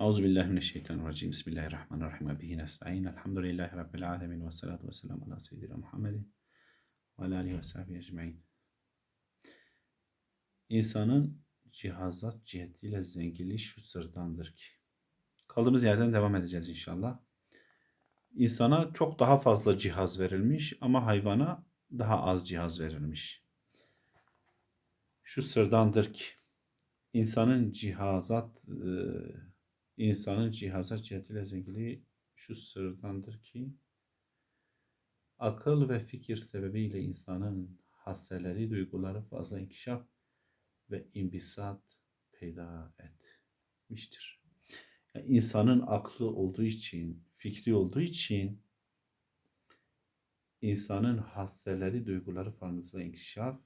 Euzu billahi mineşşeytanirracim. Bismillahirrahmanirrahim. Bihi nestaîn. Elhamdülillahi rabbil alamin ve salatu vesselam ala seyyidina Muhammedin ve ala alihi ve sahbihi ecmaîn. İnsanın cihazat cihetiyle zenginliği şu sırdandır ki. Kaldığımız yerden devam edeceğiz inşallah. İnsana çok daha fazla cihaz verilmiş ama hayvana daha az cihaz verilmiş. Şu sırdandır ki insanın cihazat e, insanın cihazat cihetiyle zenginliği şu sırdandır ki akıl ve fikir sebebiyle insanın hasseleri, duyguları fazla inkişaf ve imbisat peyda etmiştir. Yani insanın aklı olduğu için, fikri olduğu için insanın hasseleri, duyguları fazla inkişaf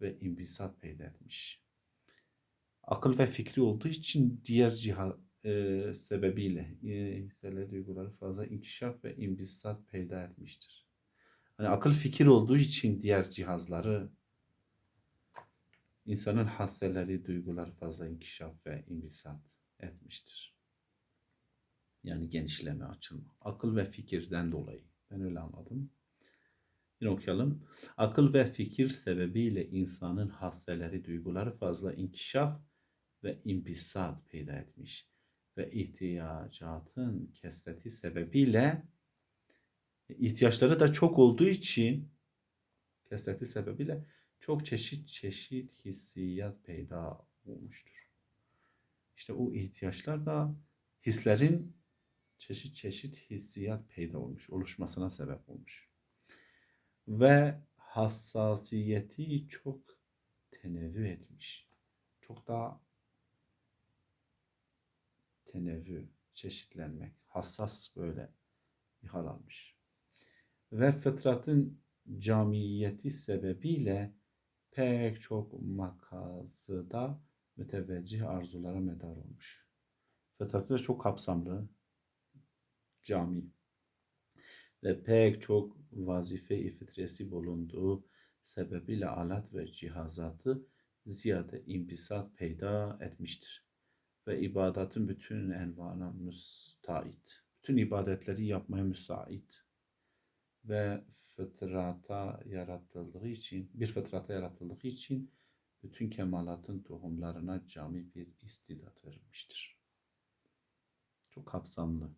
ve imbisat peyda etmiş. Akıl ve fikri olduğu için diğer cihaz e, sebebiyle e, duyguları fazla inkişaf ve imbisat peyda etmiştir. Hani akıl fikir olduğu için diğer cihazları insanın hasseleri, duyguları fazla inkişaf ve imbisat etmiştir. Yani genişleme, açılma. Akıl ve fikirden dolayı. Ben öyle anladım. Yine okuyalım. Akıl ve fikir sebebiyle insanın hasseleri, duyguları fazla inkişaf ve imbisat peyda etmiş. Ve ihtiyacatın kesreti sebebiyle ihtiyaçları da çok olduğu için kesreti sebebiyle çok çeşit çeşit hissiyat peyda olmuştur. İşte o ihtiyaçlar da hislerin çeşit çeşit hissiyat peyda olmuş, oluşmasına sebep olmuş. Ve hassasiyeti çok tenevvü etmiş. Çok daha tenevvü, çeşitlenmek, hassas böyle ihal almış. Ve fıtratın camiyeti sebebiyle pek çok makazıda müteveccih arzulara medar olmuş. Fıtratı da çok kapsamlı, cami ve pek çok vazife-i fitriyesi bulunduğu sebebiyle alat ve cihazatı ziyade impisat peyda etmiştir. Ve ibadatın bütün envana müstait. Bütün ibadetleri yapmaya müsait. Ve fıtrata yaratıldığı için, bir fıtrata yaratıldığı için bütün kemalatın tohumlarına cami bir istidat verilmiştir. Çok kapsamlı.